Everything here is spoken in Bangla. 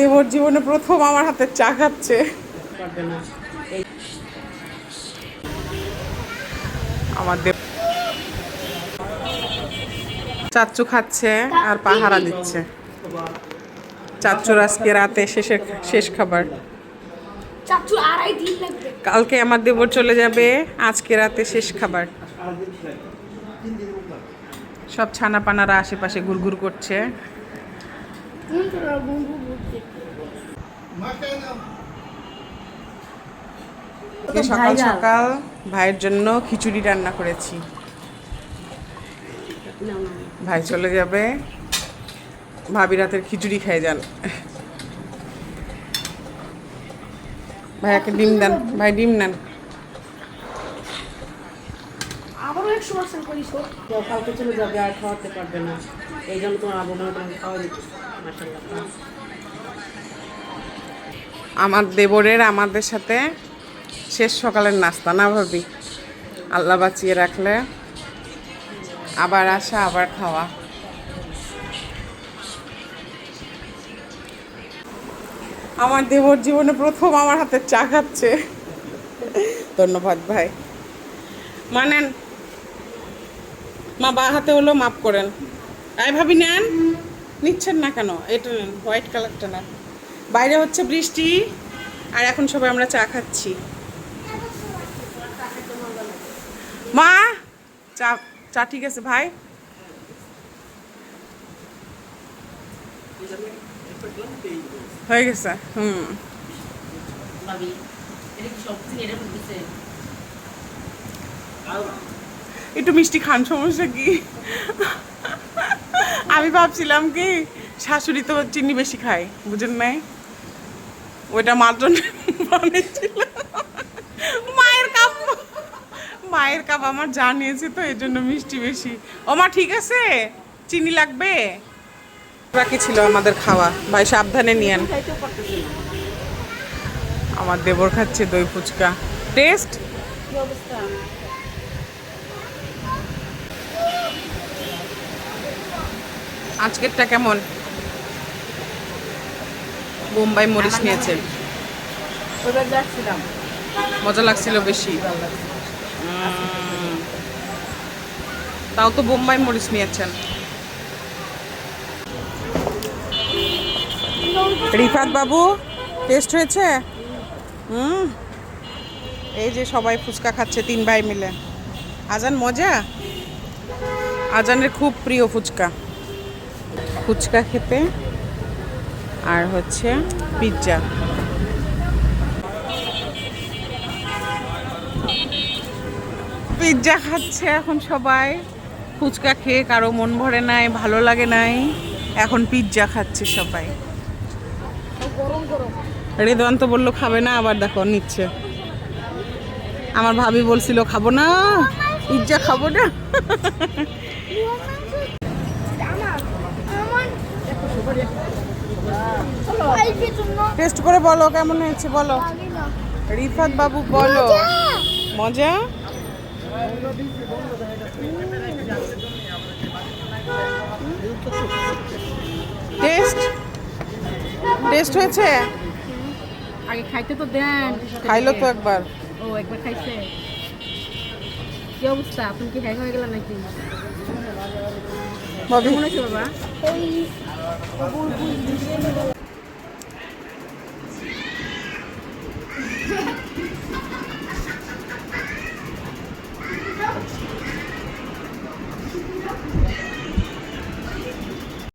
দেবর জীবনে প্রথম আমার হাতে চা খাচ্ছে। আমার দেব চাচ্চু খাচ্ছে আর পাহারা দিচ্ছে। চাচ্চুর আজকে রাতে শেষের শেষ খাবার। চাচু কালকে আমার দেবর চলে যাবে আজকে রাতে শেষ খাবার। সব ছানা পানারা আশেপাশে ঘুরঘুর করছে হুম তোরা বন্ধু বলতে আজকে সকাল সকাল ভাইয়ের জন্য খিচুড়ি রান্না করেছি। ভাই চলে যাবে। ভাবি রাতের খিচুড়ি খেয়ে যান ভাই একটা ডিম দেন। ভাই ডিম নেন। আবারও একশো পার্সেন্ট করিস কালকে চলে যাবে আর খাওয়াতে পারবে না। এই জন্য তোমার আবু তোমাকে খাওয়া দিচ্ছে। মাসাল্লাহ আমার দেবরের, আমাদের সাথে শেষ সকালের নাস্তা, না ভাবি? আল্লাহ বাঁচিয়ে রাখলে আবার আসা, আবার খাওয়া। আমার দেবর জীবনে প্রথম আমার হাতে চা খাচ্ছে। ধন্যবাদ ভাই। মানেন, মা বা হাতে হলো মাফ করেন। আই ভাবি, নেন। নিচ্ছেন না কেন? এটা নেন, হোয়াইট কালারটা নেন। বাইরে হচ্ছে বৃষ্টি আর এখন সবাই আমরা চা খাচ্ছি। মা চা চা ঠিক আছে ভাই? হয়ে গেছে হুম। একটু মিষ্টি খান সমস্যা কি? আমি ভাবছিলাম কি শাশুড়ি তো চিনি বেশি খায় বুঝেন নাই? ওইটা মাত্র বানিয়েছিল। মায়ের কাপ। মায়ের কাপ আমার জানিয়েছে তো এই জন্য মিষ্টি বেশি। ও মা, ঠিক আছে? চিনি লাগবে? বাকি ছিল আমাদের খাওয়া। ভাই, সাবধানে নিয়েন আমার দেবর খাচ্ছে দই ফুচকা। টেস্ট? আজকেরটা কেমন? বোম্বাই মরিচ নিয়েছে। মজা লাগছিল বেশি। তাও তো বোম্বাই মরিচ নিয়েছেন। রিফাত বাবু টেস্ট হয়েছে? হুম। এই যে সবাই ফুচকা খাচ্ছে তিন ভাই মিলে। আজান মজা? আজানের খুব প্রিয় ফুচকা। ফুচকা খেতে আর হচ্ছে পিৎজা। পিৎজা খাচ্ছে এখন সবাই। ফুচকা খেয়ে কারও মন ভরে নাই, ভালো লাগে নাই। এখন পিৎজা খাচ্ছে সবাই। রেদওয়ান তো বলল, খাবে না, আবার দেখো, নিচ্ছে। আমার ভাবি বলছিল, খাব না, পিৎজা খাব না। টেস্ট করে বলো কেমন হয়েছে বলো। রিফাত বাবু বলো। মজা? টেস্ট টেস্ট হয়েছে? আগে খাইতে তো দেন। খাইলো তো একবার। ও একবার খাইছে। কি অবস্থা? আপনি কি হ্যাং হয়ে গেলেন নাকি? বাবা?